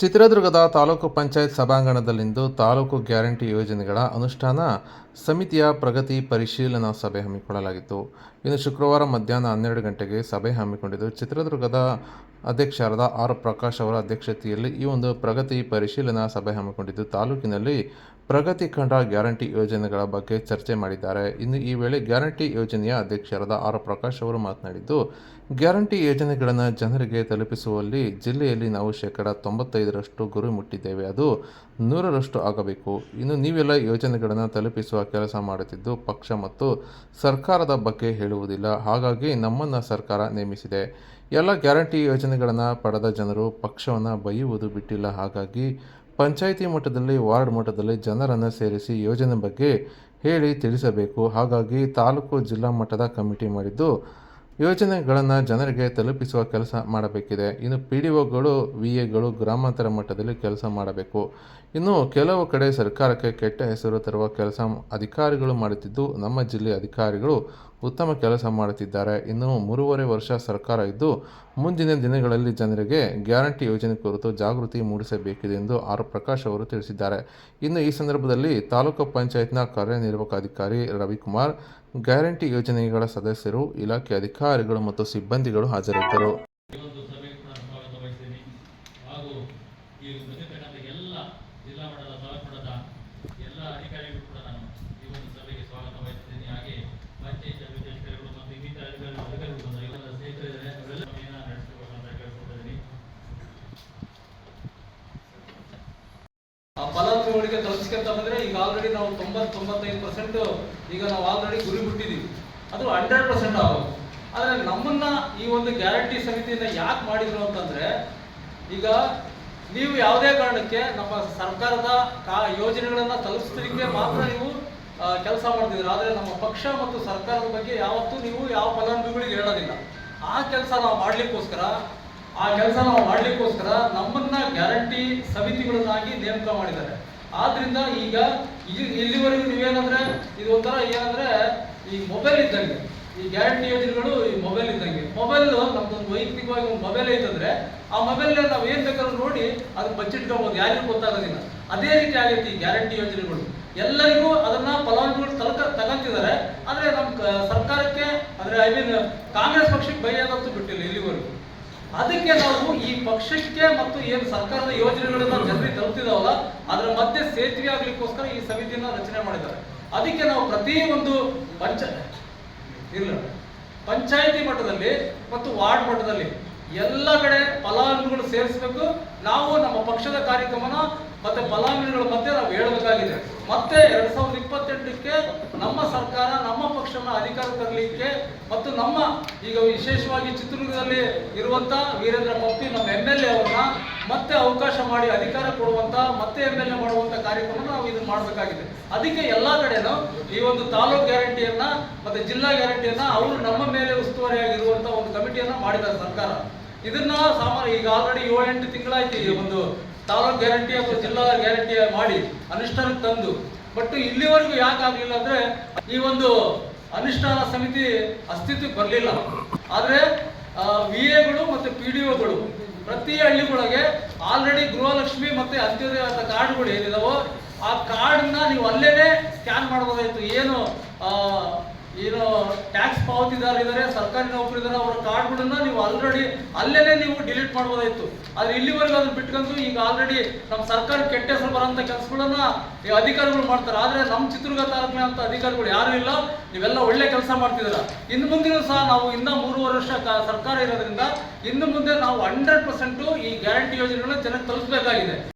ಚಿತ್ರದುರ್ಗದ ತಾಲೂಕು ಪಂಚಾಯತ್ ಸಭಾಂಗಣದಲ್ಲಿಂದು ತಾಲೂಕು ಗ್ಯಾರಂಟಿ ಯೋಜನೆಗಳ ಅನುಷ್ಠಾನ ಸಮಿತಿಯ ಪ್ರಗತಿ ಪರಿಶೀಲನಾ ಸಭೆ ಹಮ್ಮಿಕೊಳ್ಳಲಾಗಿತ್ತು. ಇನ್ನು ಶುಕ್ರವಾರ ಮಧ್ಯಾಹ್ನ ಹನ್ನೆರಡು ಗಂಟೆಗೆ ಸಭೆ ಹಮ್ಮಿಕೊಂಡಿದ್ದು ಚಿತ್ರದುರ್ಗದ ಅಧ್ಯಕ್ಷರಾದ ಆರ್ ಪ್ರಕಾಶ್ ಅವರ ಅಧ್ಯಕ್ಷತೆಯಲ್ಲಿ ಈ ಒಂದು ಪ್ರಗತಿ ಪರಿಶೀಲನಾ ಸಭೆ ಹಮ್ಮಿಕೊಂಡಿದ್ದು, ತಾಲೂಕಿನಲ್ಲಿ ಪ್ರಗತಿ ಖಂಡ ಗ್ಯಾರಂಟಿ ಯೋಜನೆಗಳ ಬಗ್ಗೆ ಚರ್ಚೆ ಮಾಡಿದ್ದಾರೆ. ಇನ್ನು ಈ ವೇಳೆ ಗ್ಯಾರಂಟಿ ಯೋಜನೆಯ ಅಧ್ಯಕ್ಷರಾದ ಆರ್ ಪ್ರಕಾಶ್ ಅವರು ಮಾತನಾಡಿದ್ದು, ಗ್ಯಾರಂಟಿ ಯೋಜನೆಗಳನ್ನು ಜನರಿಗೆ ತಲುಪಿಸುವಲ್ಲಿ ಜಿಲ್ಲೆಯಲ್ಲಿ ನಾವು ಶೇಕಡ ತೊಂಬತ್ತೈದರಷ್ಟು ಗುರಿ ಮುಟ್ಟಿದ್ದೇವೆ. ಅದು ನೂರರಷ್ಟು ಆಗಬೇಕು. ಇನ್ನು ನೀವೆಲ್ಲ ಯೋಜನೆಗಳನ್ನು ತಲುಪಿಸುವ ಕೆಲಸ ಮಾಡುತ್ತಿದ್ದು, ಪಕ್ಷ ಮತ್ತು ಸರ್ಕಾರದ ಬಗ್ಗೆ ಹೇಳುವುದಿಲ್ಲ. ಹಾಗಾಗಿ ನಮ್ಮನ್ನು ಸರ್ಕಾರ ನೇಮಿಸಿದೆ. ಎಲ್ಲ ಗ್ಯಾರಂಟಿ ಯೋಜನೆಗಳನ್ನು ಪಡೆದ ಜನರು ಪಕ್ಷವನ್ನು ಬೈಯುವುದು ಬಿಟ್ಟಿಲ್ಲ. ಹಾಗಾಗಿ ಪಂಚಾಯಿತಿ ಮಟ್ಟದಲ್ಲಿ, ವಾರ್ಡ್ ಮಟ್ಟದಲ್ಲಿ ಜನರನ್ನು ಸೇರಿಸಿ ಯೋಜನೆ ಬಗ್ಗೆ ಹೇಳಿ ತಿಳಿಸಬೇಕು. ಹಾಗಾಗಿ ತಾಲೂಕು ಜಿಲ್ಲಾ ಮಟ್ಟದ ಕಮಿಟಿ ಮಾಡಿದ್ದು ಯೋಜನೆಗಳನ್ನು ಜನರಿಗೆ ತಲುಪಿಸುವ ಕೆಲಸ ಮಾಡಬೇಕಿದೆ. ಇನ್ನು ಪಿ ಡಿ ಒಗಳು ವಿ ಎಗಳು ಗ್ರಾಮಾಂತರ ಮಟ್ಟದಲ್ಲಿ ಕೆಲಸ ಮಾಡಬೇಕು. ಇನ್ನು ಕೆಲವು ಕಡೆ ಸರ್ಕಾರಕ್ಕೆ ಕೆಟ್ಟ ಹೆಸರು ತರುವ ಕೆಲಸ ಅಧಿಕಾರಿಗಳು ಮಾಡುತ್ತಿದ್ದು, ನಮ್ಮ ಜಿಲ್ಲೆಯ ಅಧಿಕಾರಿಗಳು ಉತ್ತಮ ಕೆಲಸ ಮಾಡುತ್ತಿದ್ದಾರೆ. ಇನ್ನು ಮೂರುವರೆ ವರ್ಷ ಸರ್ಕಾರ ಇದ್ದು, ಮುಂದಿನ ದಿನಗಳಲ್ಲಿ ಜನರಿಗೆ ಗ್ಯಾರಂಟಿ ಯೋಜನೆ ಕುರಿತು ಜಾಗೃತಿ ಮೂಡಿಸಬೇಕಿದೆ ಎಂದು ಆರ್. ಪ್ರಕಾಶ್ ಅವರು ತಿಳಿಸಿದ್ದಾರೆ. ಇನ್ನು ಈ ಸಂದರ್ಭದಲ್ಲಿ ತಾಲೂಕು ಪಂಚಾಯತ್ನ ಕಾರ್ಯನಿರ್ವಾಹಕ ಅಧಿಕಾರಿ ರವಿಕುಮಾರ್, ಗ್ಯಾರಂಟಿ ಯೋಜನೆಗಳ ಸದಸ್ಯರು, ಇಲಾಖೆ ಅಧಿಕಾರಿಗಳು ಮತ್ತು ಸಿಬ್ಬಂದಿಗಳು ಹಾಜರಿದ್ದರು. ಜಿಲ್ಲಾ ಮಟ್ಟದ ತಾಲೂಕು ಮಟ್ಟದ ಅಧಿಕಾರಿಗಳು ಕೂಡ ನಾನು ಆ ಫಲಾನುಭವಿಗಳಿಗೆ ತಲುಪಿಸ್ಕೊಂತ ಬಂದ್ರೆ ಈಗ ಆಲ್ರೆಡಿ ನಾವು ತೊಂಬತ್ತು, ತೊಂಬತ್ತೈದು ಪರ್ಸೆಂಟ್ ಈಗ ನಾವು ಆಲ್ರೆಡಿ ಗುರಿ ಬಿಟ್ಟಿದ್ದೀವಿ ಅದು ಹಂಡ್ರೆಡ್ ಪರ್ಸೆಂಟ್ ಆಗೋದು. ಆದರೆ ನಮ್ಮನ್ನ ಈ ಒಂದು ಗ್ಯಾರಂಟಿ ಸಮಿತಿಯಿಂದ ಯಾಕೆ ಮಾಡಿದ್ರು ಅಂತಂದ್ರೆ, ಈಗ ನೀವು ಯಾವುದೇ ಕಾರಣಕ್ಕೆ ನಮ್ಮ ಸರ್ಕಾರದ ಕಾ ಯೋಜನೆಗಳನ್ನ ತಲುಪಿಸಲಿಕ್ಕೆ ಮಾತ್ರ ನೀವು ಕೆಲಸ ಮಾಡ್ತಿದ್ದೀರ. ಆದರೆ ನಮ್ಮ ಪಕ್ಷ ಮತ್ತು ಸರ್ಕಾರದ ಬಗ್ಗೆ ಯಾವತ್ತೂ ನೀವು ಯಾವ ಫಲಾನುಭವಿಗಳಿಗೆ ಹೇಳೋದಿಲ್ಲ. ಆ ಕೆಲಸ ನಾವು ಮಾಡ್ಲಿಕ್ಕೋಸ್ಕರ ಆ ಕೆಲಸ ನಾವು ಮಾಡಲಿಕ್ಕೋಸ್ಕರ ನಮ್ಮನ್ನ ಗ್ಯಾರಂಟಿ ಸಮಿತಿಗಳನ್ನಾಗಿ ನೇಮಕ ಮಾಡಿದ್ದಾರೆ. ಆದ್ರಿಂದ ಈಗ ಇಲ್ಲಿವರೆಗೂ ನೀವೇನಂದ್ರೆ, ಇದು ಒಂಥರ ಏನಂದ್ರೆ, ಈ ಮೊಬೈಲ್ ಇದ್ದಂಗೆ, ಈ ಗ್ಯಾರಂಟಿ ಯೋಜನೆಗಳು ಈ ಮೊಬೈಲ್ ಇದ್ದಂಗೆ. ಮೊಬೈಲ್, ನಮ್ದೊಂದು ವೈಯಕ್ತಿಕವಾಗಿ ಒಂದು ಮೊಬೈಲ್ ಐತಂದ್ರೆ ಆ ಮೊಬೈಲ್ ನಾವು ಏನ್ ಬೇಕಾದ್ರೂ ನೋಡಿ ಅದನ್ನ ಬಚ್ಚಿಟ್ಕೋಬಹುದು ಯಾರಿಗೂ ಗೊತ್ತಾಗೋದಿಲ್ಲ. ಅದೇ ರೀತಿ ಆಗೈತಿ ಈ ಗ್ಯಾರಂಟಿ ಯೋಜನೆಗಳು. ಎಲ್ಲರಿಗೂ ಅದನ್ನ ಫಲಾನುಭವಿಗಳು ತಲಕ ತಗಂತಿದ್ದಾರೆ. ಆದ್ರೆ ನಮ್ಮ ಸರ್ಕಾರಕ್ಕೆ ಅಂದ್ರೆ ಐ ಮೀನ್ ಕಾಂಗ್ರೆಸ್ ಪಕ್ಷಕ್ಕೆ ಭಯ ಬೈಯೋದಂತೂ ಬಿಟ್ಟಿಲ್ಲ ಇಲ್ಲಿವರೆಗೂ. ಅದಕ್ಕೆ ನಾವು ಈ ಪಕ್ಷಕ್ಕೆ ಮತ್ತು ಏನು ಸರ್ಕಾರದ ಯೋಜನೆಗಳನ್ನು ಜನರಿಗೆ ತಲುಪ್ತಿದಾವಲ್ಲ, ಅದರ ಮಧ್ಯೆ ಸೇತುವೆ ಆಗ್ಲಿಕ್ಕೋಸ್ಕರ ಈ ಸಮಿತಿಯನ್ನ ರಚನೆ ಮಾಡಿದ್ದಾರೆ. ಅದಕ್ಕೆ ನಾವು ಪ್ರತಿ ಒಂದು ಪಂಚ, ಇಲ್ಲ, ಪಂಚಾಯಿತಿ ಮಟ್ಟದಲ್ಲಿ ಮತ್ತು ವಾರ್ಡ್ ಮಟ್ಟದಲ್ಲಿ ಎಲ್ಲ ಕಡೆ ಫಲಾನುಭವಿಗಳು ಸೇರಿಸಬೇಕು. ನಾವು ನಮ್ಮ ಪಕ್ಷದ ಕಾರ್ಯಕ್ರಮನ ಮತ್ತೆ ಫಲಾನುಭವಿಗಳ ಮಧ್ಯೆ ನಾವು ಹೇಳಬೇಕಾಗಿದೆ. ಮತ್ತೆ ಎರಡ್ ಸಾವಿರದ ಇಪ್ಪತ್ತೆಂಟಕ್ಕೆ ನಮ್ಮ ಸರ್ಕಾರ ಅಧಿಕಾರ ತರಲಿಕ್ಕೆ ಮತ್ತು ನಮ್ಮ ಈಗ ವಿಶೇಷವಾಗಿ ಚಿತ್ರದುರ್ಗದಲ್ಲಿ ಇರುವಂತ ವೀರೇಂದ್ರ ಪಪ್ಪಿ ನಮ್ಮ ಎಂ ಎಲ್ ಎ ಅವ್ರನ್ನ ಮತ್ತೆ ಅವಕಾಶ ಮಾಡಿ ಅಧಿಕಾರ ಕೊಡುವಂತ, ಮತ್ತೆ ಎಂ ಎಲ್ ಎ ಮಾಡುವಂತ ಕಾರ್ಯಕ್ರಮ ನಾವು ಇದನ್ನ ಮಾಡಬೇಕಾಗಿದೆ. ಅದಕ್ಕೆ ಎಲ್ಲಾ ಕಡೆನೂ ಈ ಒಂದು ತಾಲೂಕ್ ಗ್ಯಾರಂಟಿಯನ್ನ ಮತ್ತೆ ಜಿಲ್ಲಾ ಗ್ಯಾರಂಟಿಯನ್ನ ಅವರು ನಮ್ಮ ಮೇಲೆ ಉಸ್ತುವಾರಿಯಾಗಿರುವಂತ ಒಂದು ಕಮಿಟಿಯನ್ನ ಮಾಡಿದ್ದಾರೆ ಸರ್ಕಾರ. ಇದನ್ನ ಸಾಮಾನ್ಯ ಈಗ ಆಲ್ರೆಡಿ ಏಳೆಂಟು ತಿಂಗಳಾಯ್ತು ಈ ಒಂದು ತಾಲೂಕ್ ಗ್ಯಾರಂಟಿ ಅಥವಾ ಜಿಲ್ಲಾ ಗ್ಯಾರಂಟಿ ಮಾಡಿ ಅನುಷ್ಠಾನಕ್ಕೆ ತಂದು. ಬಟ್ ಇಲ್ಲಿವರೆಗೂ ಯಾಕೆ ಆಗಲಿಲ್ಲ ಅಂದ್ರೆ ಈ ಒಂದು ಅನುಷ್ಠಾನ ಸಮಿತಿ ಅಸ್ತಿತ್ವಕ್ಕೆ ಬರಲಿಲ್ಲ. ಆದರೆ ವಿ ಎಗಳು ಮತ್ತು ಪಿ ಡಿ ಒಗಳು ಪ್ರತಿ ಹಳ್ಳಿಗಳಿಗೆ ಆಲ್ರೆಡಿ ಗೃಹಲಕ್ಷ್ಮಿ ಮತ್ತು ಅಂತ್ಯೋದಯ ಅಂತ ಕಾರ್ಡ್ಗಳು ಏನಿದಾವೋ, ಆ ಕಾರ್ಡ್ನ ನೀವು ಅಲ್ಲೇನೆ ಸ್ಕ್ಯಾನ್ ಮಾಡ್ಬೋದಾಯಿತು. ಏನು ಇದ್ದಾರೆ ಸರ್ಕಾರಿ ನೌಕರಿದಾರ ಅವರ ಕಾರ್ಡ್ಗಳನ್ನ ನೀವು ಆಲ್ರೆಡಿ ಅಲ್ಲೇನೆ ನೀವು ಡಿಲೀಟ್ ಮಾಡ್ಬೋದಾಯ್ತು. ಆದ್ರೆ ಇಲ್ಲಿವರೆಗೂ ಅದನ್ನ ಬಿಟ್ಕೊಂಡು ಈಗ ಆಲ್ರೆಡಿ ನಮ್ಮ ಸರ್ಕಾರ ಕೆಟ್ಟ ಹೆಸರು ಬರೋಂಥ ಕೆಲಸಗಳನ್ನ ಈ ಅಧಿಕಾರಿಗಳು ಮಾಡ್ತಾರೆ. ಆದ್ರೆ ನಮ್ಮ ಚಿತ್ರದುರ್ಗ ತಾಲೂಕಿನ ಅಂತ ಅಧಿಕಾರಿಗಳು ಯಾರು ಇಲ್ಲ, ನೀವೆಲ್ಲ ಒಳ್ಳೆ ಕೆಲಸ ಮಾಡ್ತಿದ್ದೀರಾ. ಇನ್ನು ಮುಂದಿನ ಸಹ ನಾವು ಇನ್ನ ಮೂರುವರೆ ವರ್ಷ ಸರ್ಕಾರ ಇರೋದ್ರಿಂದ ಇನ್ನು ಮುಂದೆ ನಾವು ಹಂಡ್ರೆಡ್ ಪರ್ಸೆಂಟ್ ಈ ಗ್ಯಾರಂಟಿ ಯೋಜನೆಗಳನ್ನ ಜನಕ್ಕೆ ತಲುಪಿಸಬೇಕಾಗಿದೆ.